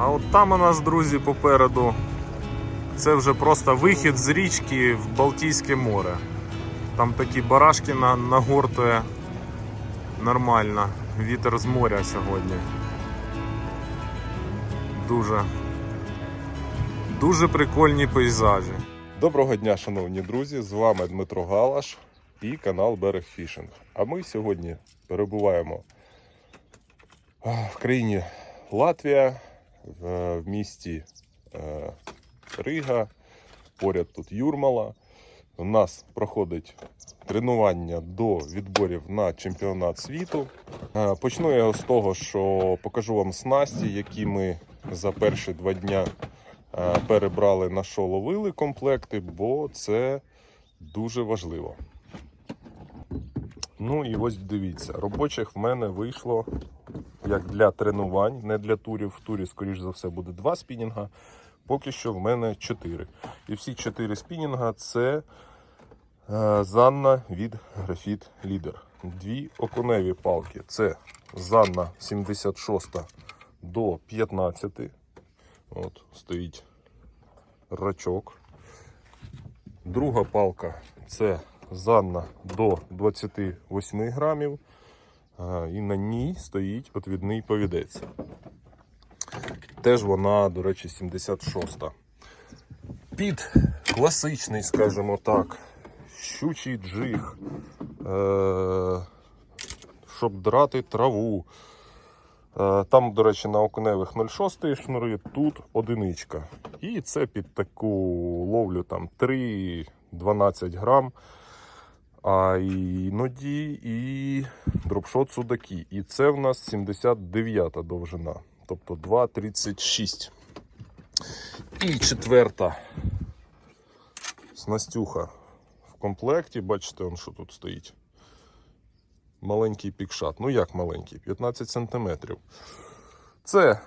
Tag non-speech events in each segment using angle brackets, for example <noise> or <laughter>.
А от там у нас, друзі, попереду. Це вже просто вихід з річки в Балтійське море. Там такі барашки нагортує нормально. Вітер з моря сьогодні. Дуже. Дуже прикольні пейзажі. Доброго дня, шановні друзі! З вами Дмитро Галаш і канал Берег Фішинг. А ми сьогодні перебуваємо в країні Латвія, в в місті е, Рига, поряд тут Юрмала. У нас проходить тренування до відборів на чемпіонат світу. Е, Почну я з того, що покажу вам снасті, які ми за перші два дня е, перебрали на що ловили комплекти, бо це дуже важливо. Ну і ось дивіться, робочих в мене вийшло як для тренувань, не для турів. В турі, скоріш за все, буде два спінінга. Поки що в мене чотири. І всі чотири спінінга це е, Занна від Graphite Leader. Дві окуневі палки. Це Занна 76 до 15. От, стоїть рачок. Друга палка це Занна до 28 грамів. І на ній стоїть отвідний повідець. Теж вона, до речі, 76. Під класичний, скажімо так, щучий джиг, е- щоб драти траву. Е, Там, до речі, на окуневих 0,6 шнури, тут одиничка. І це під таку ловлю там 3-12 грам. А іноді і дропшот судаки. І це в нас 79 довжина, тобто 2,36. І четверта снастюха в комплекті. Бачите, он що тут стоїть. Маленький пікшат. Ну як маленький? 15 см. Це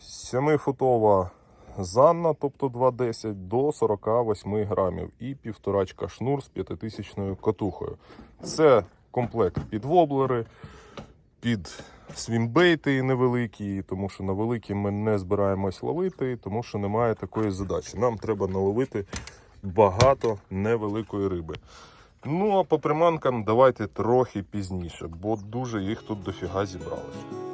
7-футова Занна, тобто 2,10 до 48 грамів і півторачка шнур з 5000 катухою. Це комплект під воблери, під свімбейти невеликі, тому що на великі ми не збираємось ловити, тому що немає такої задачі. Нам треба наловити багато невеликої риби. Ну а по приманкам давайте трохи пізніше, бо дуже їх тут дофіга зібралось.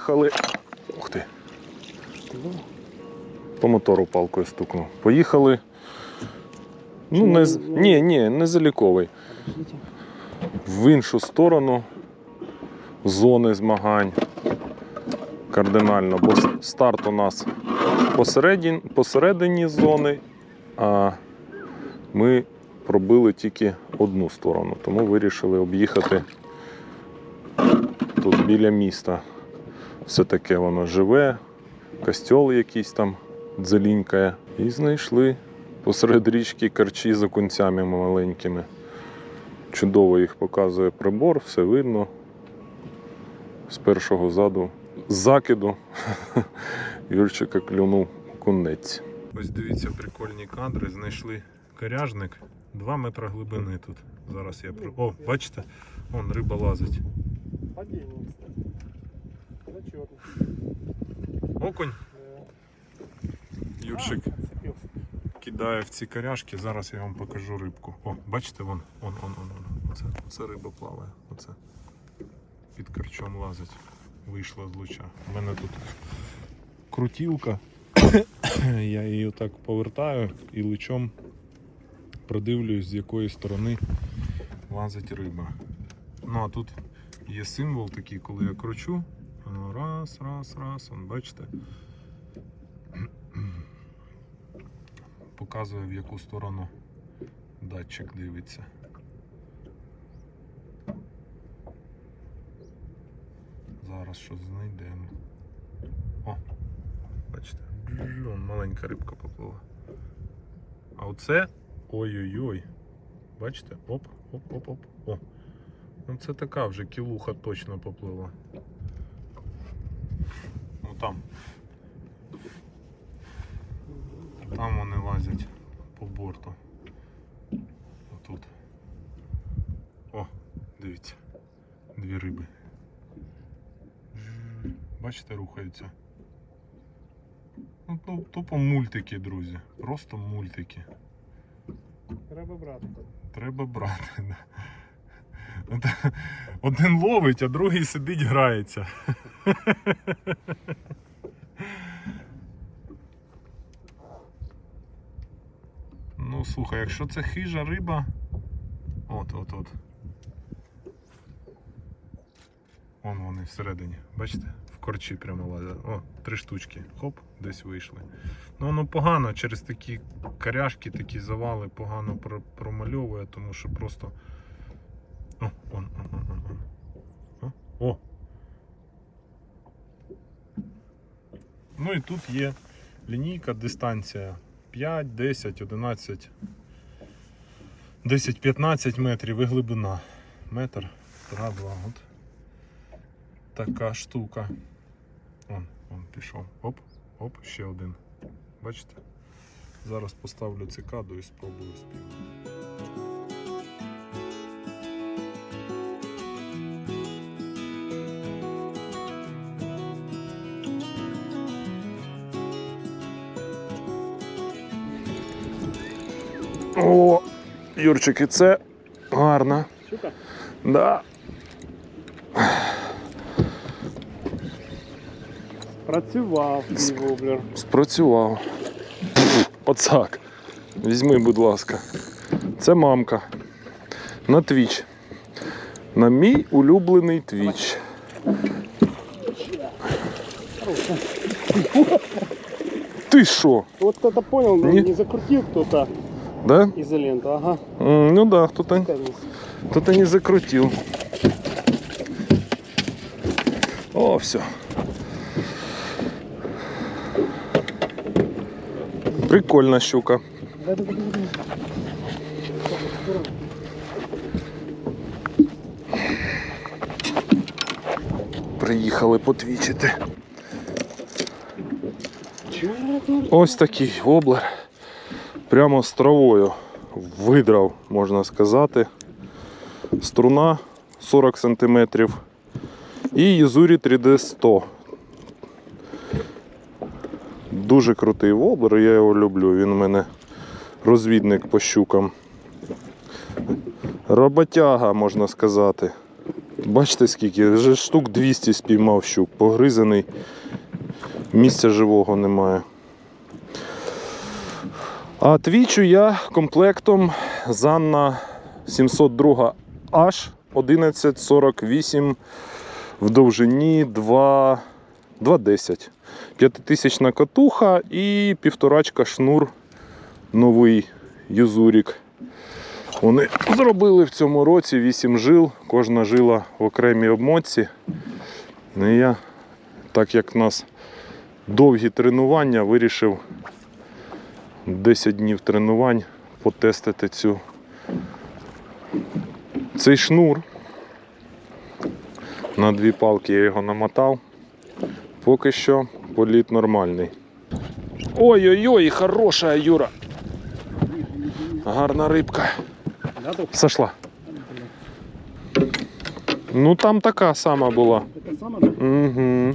Поїхали. Ух ти. По мотору палкою стукнув. Поїхали. Ну, не, ні, ні, не заліковий. В іншу сторону зони змагань. Кардинально, бо старт у нас посередині, посередині зони, а ми пробили тільки одну сторону, тому вирішили об'їхати тут біля міста. Все таке воно живе, костьол якийсь там дзелінькає. І знайшли посеред річки карчі з окунцями маленькими. Чудово їх показує прибор, все видно. З першого заду закиду <laughs> Юрчика клюнув кунець. Ось дивіться, прикольні кадри. Знайшли коряжник. 2 метри глибини тут. Зараз я. О, бачите? Вон риба лазить. Зачетно. Окунь. Юрчик кидає в ці коряшки. Зараз я вам покажу рибку. О, бачите, вон, вон, вон, вон, вон. Оце, оце риба плаває. Оце. Під корчом лазить. Вийшла з луча. У мене тут крутілка. <coughs> я її отак повертаю і лучом продивлююсь, з якої сторони лазить риба. Ну а тут є символ такий, коли я кручу. Раз, раз, раз. Вон, бачите? Показує в яку сторону датчик дивиться. Зараз щось знайдемо. О, бачите, маленька рибка поплила. А оце. Ой-ой-ой. Бачите? Оп, оп, оп, оп. О. Ну це така вже кілуха точно поплила. Там. Там вони лазять по борту. Отут. О, дивіться. Дві риби. Бачите, рухаються. Ну, тупо мультики, друзі. Просто мультики. Треба брати. Треба брати. <laughs> Да. Один ловить, а другий сидить грається. Ну, слухай, якщо це хижа риба. От, от, от. Вон вони всередині. Бачите? В корчі прямо лазять. О, три штучки. Хоп, десь вийшли. Ну воно погано через такі каряшки, такі завали погано промальовує, тому що просто. О, он, он, он, он, он. О, О! Ну і тут є лінійка, дистанція 5, 10, 11, 10-15 метрів і глибина. Метр, півтора, два. От. Така штука. Он, он пішов. Оп, оп, ще один. Бачите? Зараз поставлю цикаду і спробую співати. Юрчик, і це гарно. Щука? Да. Працював воблер. Спрацював. Пацак. Візьми, будь ласка. Це мамка. На твіч. На мій улюблений твіч. Ти що? Вот кто-то понял, но Не- не закрутил кто-то Да? изоленту. Ага. М, Ну да, кто-то кто не закрутил. О, все. Прикольна щука. Приїхали потвічити. Ось такий воблер. Прямо з травою видрав, можна сказати. Струна 40 см. І Єзурі 3D 100. Дуже крутий воблер, я його люблю. Він у мене розвідник по щукам. Роботяга, можна сказати. Бачите скільки? Вже штук 200 спіймав щук, погризаний. Місця живого немає. А твічу я комплектом Занна 702 H 1148 в довжині 2, 2,10. П'ятитисячна катуха і півторачка шнур новий юзурік. Вони зробили в цьому році 8 жил, кожна жила в окремій обмотці. Ну, і я, так як в нас довгі тренування, вирішив 10 днів тренувань потестити цю, цей шнур. На дві палки я його намотав. Поки що політ нормальний. Ой-ой-ой, хороша Юра. Гарна рибка. Сошла. Ну там така сама була. Угу.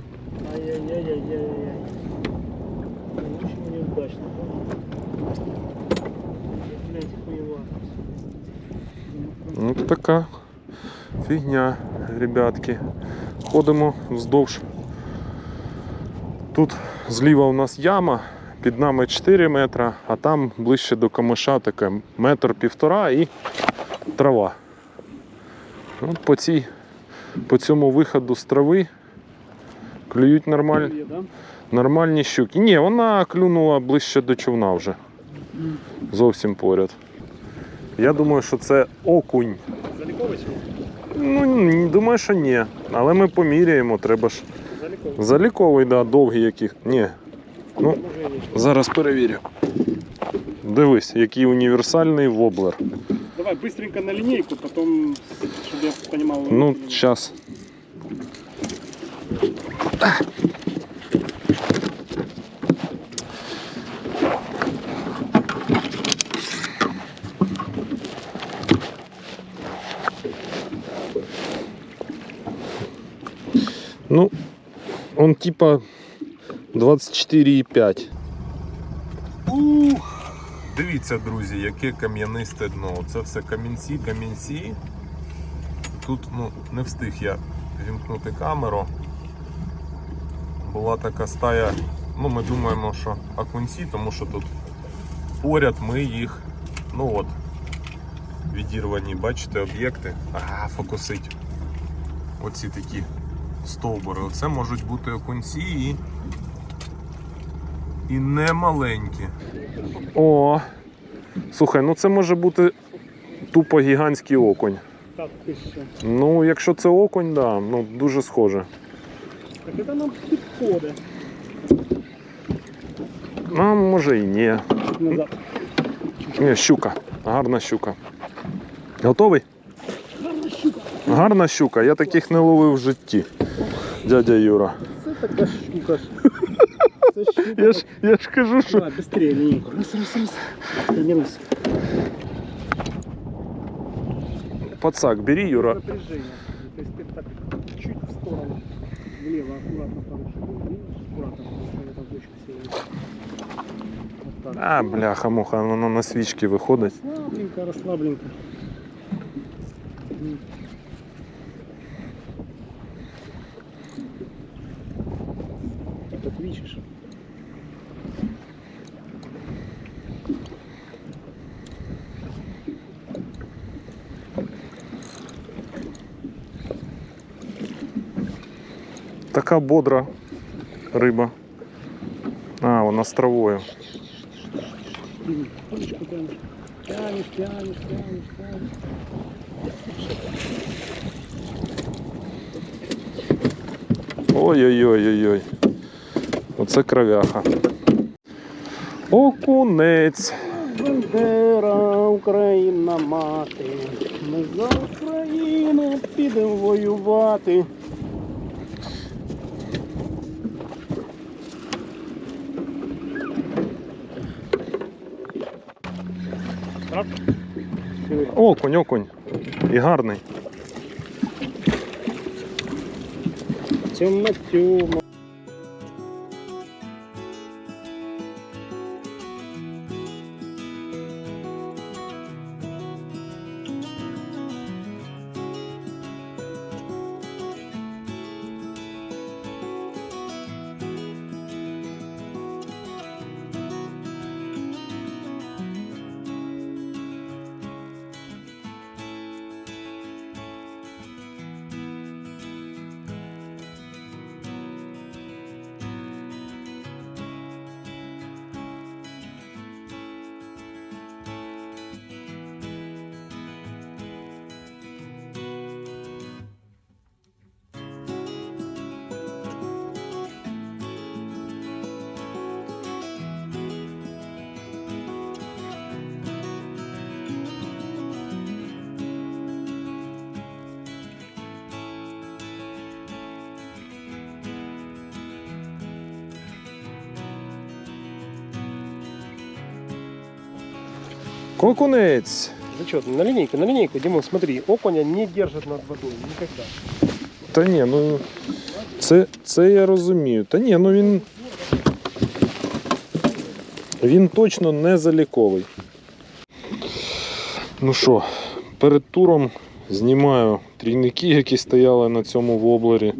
Така фігня, ребятки. Ходимо вздовж. Тут зліва у нас яма, під нами 4 метра, а там ближче до камиша таке метр півтора і трава. От по, цій, по цьому виходу з трави клюють нормаль, нормальні щуки. Ні, вона клюнула ближче до човна вже. Зовсім поряд. Я думаю, що це окунь. Залікович? Ну, думаю, що ні. Але ми поміряємо, треба ж. Залікович. Заліковий, да, довгий яких. Ні. Ну, зараз перевірю. Дивись, який універсальний воблер. Давай быстренько на линейку, потом, чтобы я понимал. Ну, зараз. Ну, он типа 24,5. Ух! Дивіться, друзі, яке кам'янисте дно. Це все камінці, камінці. Тут ну, не встиг я вімкнути камеру. Була така стая. Ну, ми думаємо, що окунці, тому що тут поряд ми їх, ну от, відірвані, бачите, об'єкти. А, фокусить. Оці такі стовбури. Оце можуть бути окунці і. І не маленькі. О! Слухай, ну це може бути тупо гігантський окунь. Так, ты что? Ну, якщо це окунь, да, ну дуже схоже. Так это нам підходи. А може і ні. Назад. Ні, щука. Гарна щука. Готовий? Гарна щука. Гарна щука, я таких не ловив в житті. Дядя Юра. Це така щука. Це <laughs> щука. Я ж, я ж кажу, що. Давай, быстрее линейку. Раз, раз, раз. Поднимись. Пацак, бери, Юра. Напряжение. То есть ты так чуть в сторону. Влево, аккуратно там. Аккуратно, потому что эта точка села. Вот. А, бляха, муха, воно на свічки виходить. Расслабленько, расслабленько. Така бодра риба. А, вона з травою. Тянешь, тянешь, тянешь, тянешь. Ой-ой-ой-ой-ой. Оце кровяха. Окунець. Бандера, Україна мати. Ми за Україну підемо воювати. Окунь, окунь. І гарний. Тьома, Окунець. Зачетно, на линейку, на линейку, Димон, смотри, окуня не держит над водой никогда. Та ні, ну це, це я розумію. Та ні, ну він. Він точно не заліковий. Ну що, перед туром знімаю трійники, які стояли на цьому воблері.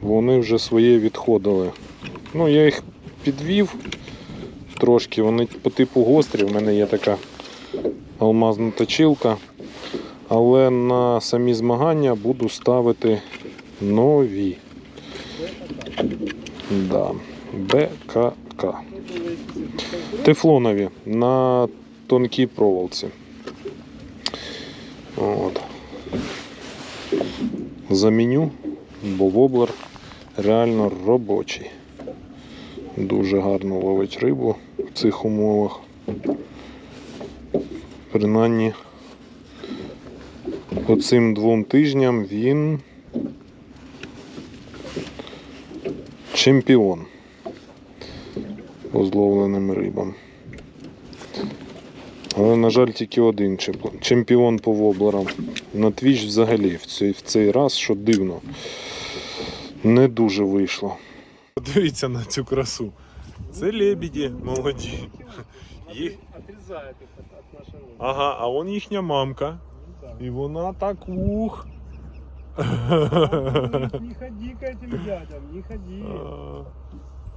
Вони вже своє відходили. Ну, я їх підвів трошки, вони по типу гострі. В мене є така алмазна точилка. Але на самі змагання буду ставити нові. Да. БКК. Тефлонові на тонкій проволоці. От. Заміню, бо воблер реально робочий. дуже гарно ловить рибу в цих умовах. Принаймні, по цим двом тижням він чемпіон по зловленим рибам. Але, на жаль, тільки один чемпіон по воблерам. На твіч взагалі в цей, в цей раз, що дивно, не дуже вийшло. Подивіться на цю красу. Це лебіді молоді. Їх... Отрезает их от, от нашей рыбы. Ага, а он їхня мамка. Ну да. І вона так ух. Не ходи к этим дядям, не ходи. А,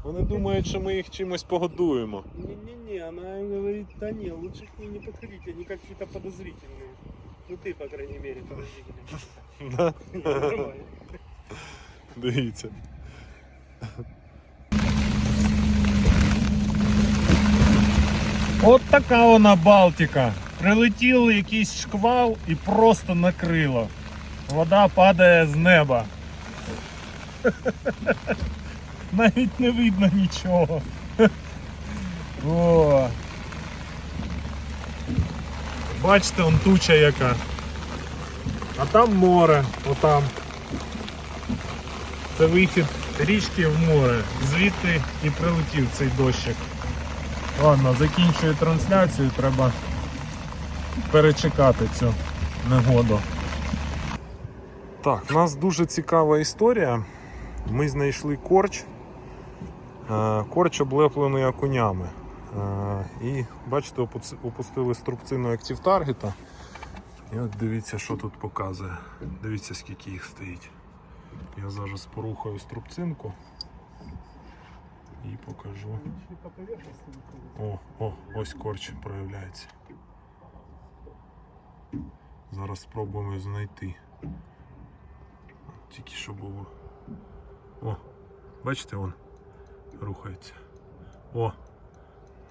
Вони думають, що ми їх чимось погодуємо. Не-не-не, она говорит, да не, лучше к ним не подходите, они какие-то подозрительные. Ну ты, по крайней мере, подозрительный. Да? Нормально. <laughs> <laughs> Дивіться. От така вона Балтика. Прилетів якийсь шквал і просто накрило. Вода падає з неба. <laughs> Навіть не видно нічого. <laughs> О. Бачите, он туча яка. А там море, отам. Це вихід річки в море. Звідти і прилетів цей дощик. Ладно, закінчую трансляцію, треба перечекати цю негоду. Так, у нас дуже цікава історія. Ми знайшли корч. Е, Корч облеплений окунями. Е, І бачите, опустили струбцину актив таргета. І от дивіться, що тут показує. Дивіться, скільки їх стоїть. Я зараз порухаю струбцинку і покажу. Еще по поверхности находится. О, о, ось корч проявляється. Зараз спробуємо знайти. Тільки що було. О, бачите, он рухається. О!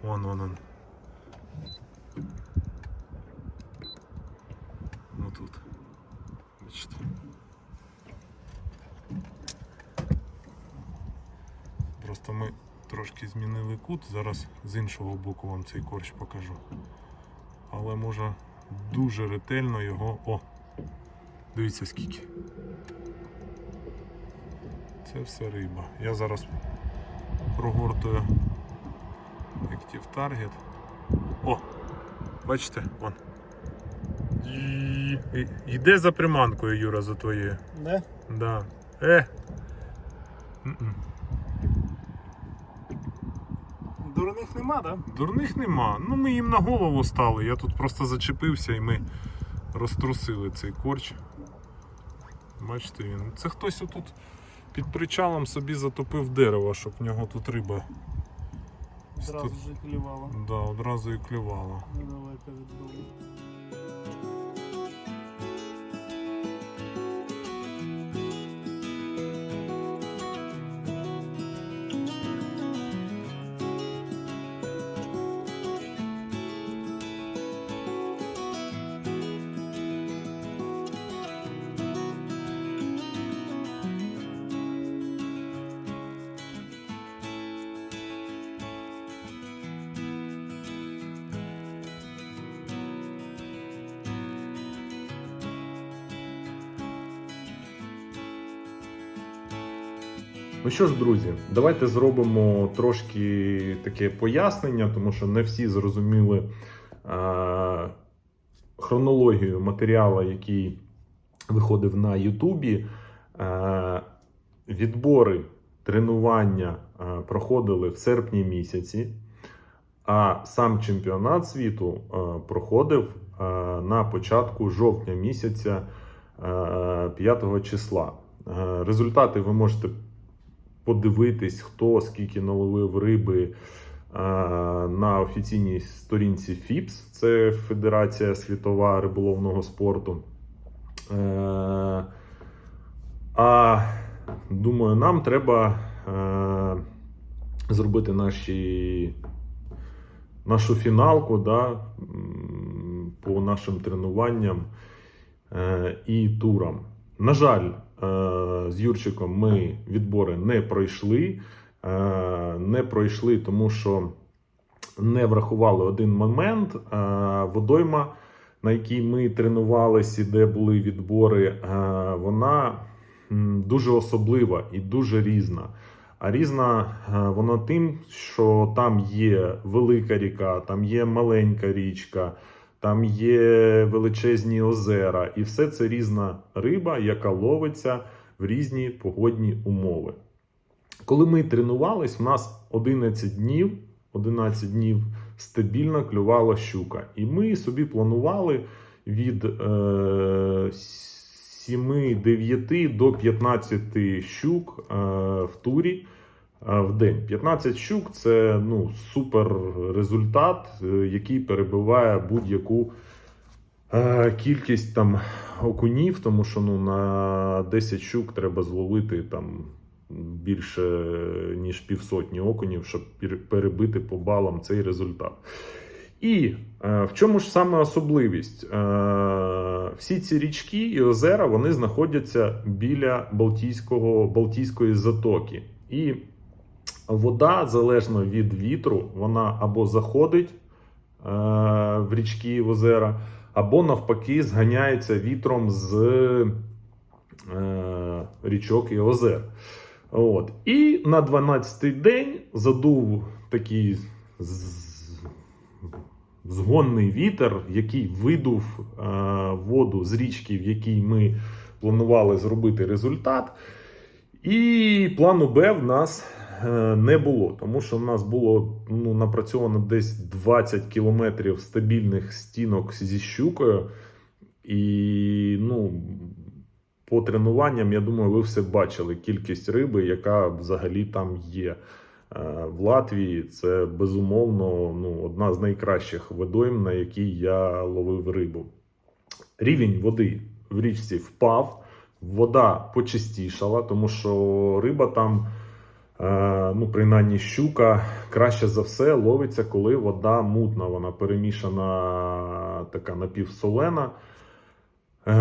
Вон, вон, он. Ну тут. Бачите. Просто ми трошки змінили кут. Зараз з іншого боку вам цей корч покажу. Але може дуже ретельно його. О! Дивіться скільки. Це все риба. Я зараз прогортую Active Target. О! Бачите? Вон. Йде за приманкою, Юра, за твоєю. Да? Да. Е! М-м. Дурных нема, да? Дурних нема. Ну ми їм на голову стали. Я тут просто зачепився і ми розтрусили цей корч. Бачите він. Це хтось отут під причалом собі затопив дерево, щоб в нього тут риба. Сразу же клевала. Да, одразу і клювала. Недалеко від дому. Ну що ж, друзі, давайте зробимо трошки таке пояснення, тому що не всі зрозуміли е- хронологію матеріалу, який виходив на Ютубі. Е- відбори тренування е- проходили в серпні місяці, а сам чемпіонат світу е- проходив е- на початку жовтня місяця е- 5 числа. Е, Результати ви можете подивитись, хто скільки наловив риби на офіційній сторінці FIPS, це Федерація світова риболовного спорту. Е, А думаю, нам треба е, зробити наші, нашу фіналку да, по нашим тренуванням е, і турам. На жаль, з Юрчиком ми відбори не пройшли. е, не пройшли, тому що не врахували один момент. Е, водойма, на якій ми тренувалися, де були відбори, е, вона дуже особлива і дуже різна. А різна е, вона тим, що там є велика ріка, там є маленька річка, там є величезні озера, і все це різна риба, яка ловиться в різні погодні умови. Коли ми тренувались, в нас 11 днів, 11 днів стабільно клювала щука. І ми собі планували від е, 7-9 до 15 щук е, в турі в день. 15 щук це ну, супер результат, е, який перебиває будь-яку е, кількість там окунів, тому що ну, на 10 щук треба зловити там більше ніж півсотні окунів, щоб перебити по балам цей результат. І е, в чому ж саме особливість? Е, всі ці річки і озера вони знаходяться біля Балтійського, Балтійської затоки. І вода, залежно від вітру, вона або заходить е, в річки в озера, або навпаки зганяється вітром з е, річок і озер. От. І на 12-й день задув такий згонний вітер, який видув е, воду з річки, в якій ми планували зробити результат. І плану Б в нас не було, тому що в нас було ну, напрацьовано десь 20 кілометрів стабільних стінок зі щукою. І ну, по тренуванням, я думаю, ви все бачили кількість риби, яка взагалі там є. Е, В Латвії це безумовно ну, одна з найкращих водойм, на якій я ловив рибу. Рівень води в річці впав, вода почистішала, тому що риба там, е, ну, принаймні щука, краще за все ловиться, коли вода мутна, вона перемішана така напівсолена. Е,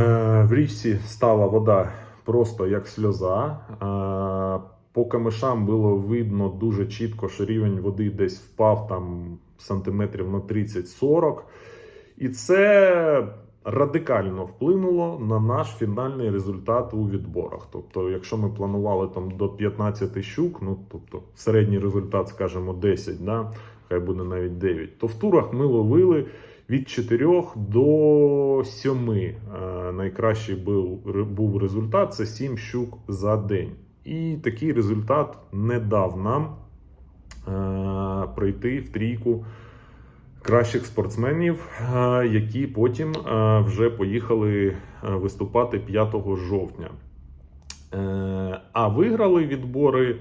В річці стала вода просто як сльоза. Е, По камишам було видно дуже чітко, що рівень води десь впав там сантиметрів на 30-40. І це радикально вплинуло на наш фінальний результат у відборах. Тобто, якщо ми планували там до 15 щук, ну тобто середній результат, скажімо, 10, да? хай буде навіть 9, то в турах ми ловили від 4 до 7. Е, Найкращий був, був результат це 7 щук за день. І такий результат не дав нам е, пройти в трійку кращих спортсменів, які потім вже поїхали е, виступати 5 жовтня. Е, А виграли відбори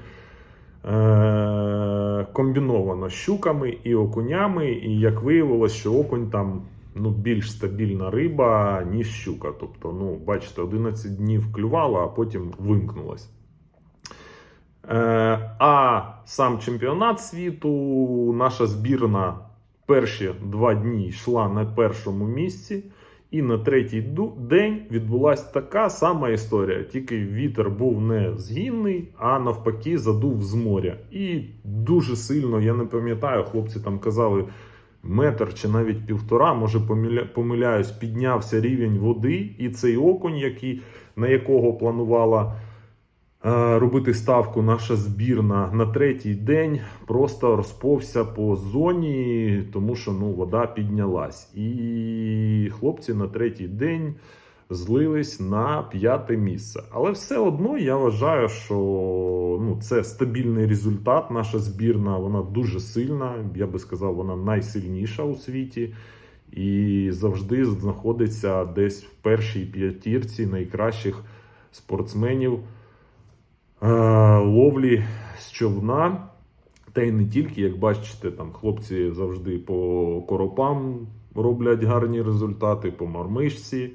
е, комбіновано щуками і окунями. І як виявилось, що окунь там ну, більш стабільна риба, ніж щука. Тобто, ну, бачите, 11 днів клювала, а потім вимкнулась. А сам чемпіонат світу, наша збірна перші два дні йшла на першому місці. І на третій день відбулася така сама історія. Тільки вітер був не згінний, а навпаки, задув з моря. І дуже сильно, я не пам'ятаю, хлопці там казали метр чи навіть півтора, може помиляюсь, піднявся рівень води, і цей окунь, який, на якого планувала робити ставку наша збірна на третій день, просто розповся по зоні, тому що ну, вода піднялась. І хлопці на третій день злились на п'яте місце. Але все одно я вважаю, що ну, це стабільний результат. Наша збірна вона дуже сильна. Я би сказав, вона найсильніша у світі. І завжди знаходиться десь в першій п'ятірці найкращих спортсменів ловлі з човна. Та й не тільки, як бачите, там хлопці завжди по коропам роблять гарні результати, по мармишці.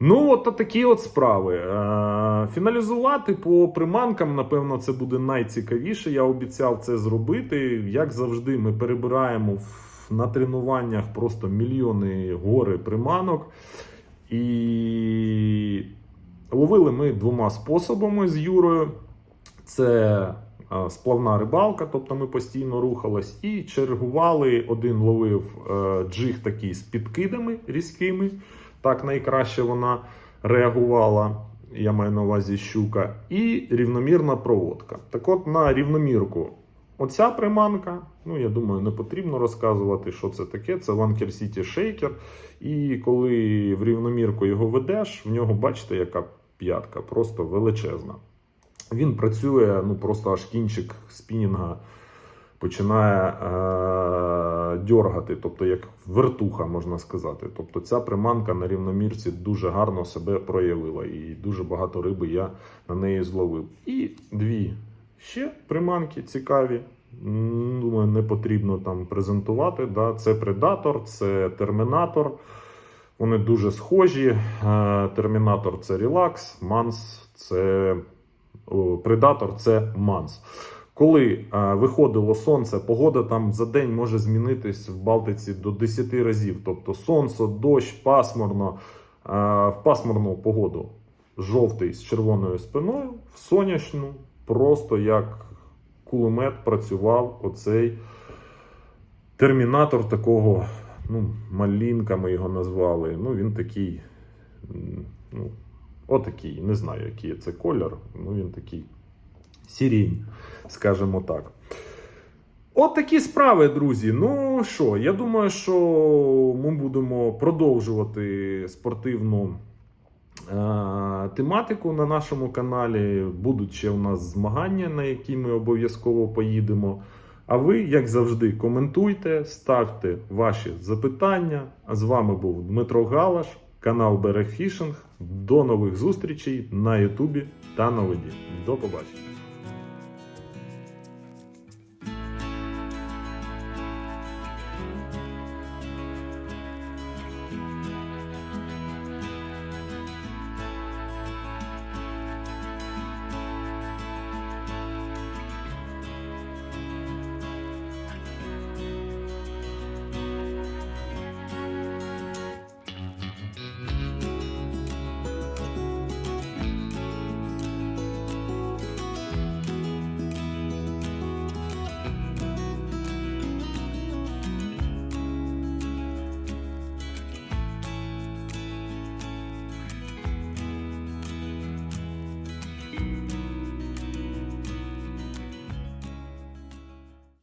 Ну, от такі от справи. Е, Фіналізувати по приманкам, напевно, це буде найцікавіше. Я обіцяв це зробити. Як завжди, ми перебираємо на тренуваннях просто мільйони гори приманок. І ловили ми двома способами з Юрою. Це е, сплавна рибалка, тобто ми постійно рухались, і чергували. Один ловив е, джиг такий з підкидами різкими. Так найкраще вона реагувала. Я маю на увазі щука, і рівномірна проводка. Так от на рівномірку Оця приманка, ну я думаю, не потрібно розказувати, що це таке. Це City Shaker. І коли в рівномірку його ведеш, в нього бачите, яка п'ятка, просто величезна. Він працює, ну просто аж кінчик спінінга починає е- дьоргати, тобто як вертуха, можна сказати. Тобто ця приманка на рівномірці дуже гарно себе проявила, і дуже багато риби я на неї зловив. І дві ще приманки цікаві. Думаю, не потрібно там презентувати. Да? Це предатор, це термінатор. Вони дуже схожі. Е, Термінатор це релакс, манс це предатор це манс. Коли е, виходило сонце, погода там за день може змінитись в Балтиці до 10 разів. Тобто сонце, дощ, пасмурно, е, в пасмурну погоду жовтий з червоною спиною, в сонячну, просто як кулемет працював оцей термінатор такого, ну, малінка ми його назвали. Ну, він такий, ну, отакий, не знаю, який це колір, ну він такий сірінь, скажімо так. От такі справи, друзі. Ну що, я думаю, що ми будемо продовжувати спортивну е, тематику на нашому каналі. Будуть ще у нас змагання, на які ми обов'язково поїдемо. А ви, як завжди, коментуйте, ставте ваші запитання. А з вами був Дмитро Галаш, канал Берег Фішинг. До нових зустрічей на Ютубі та на воді. До побачення.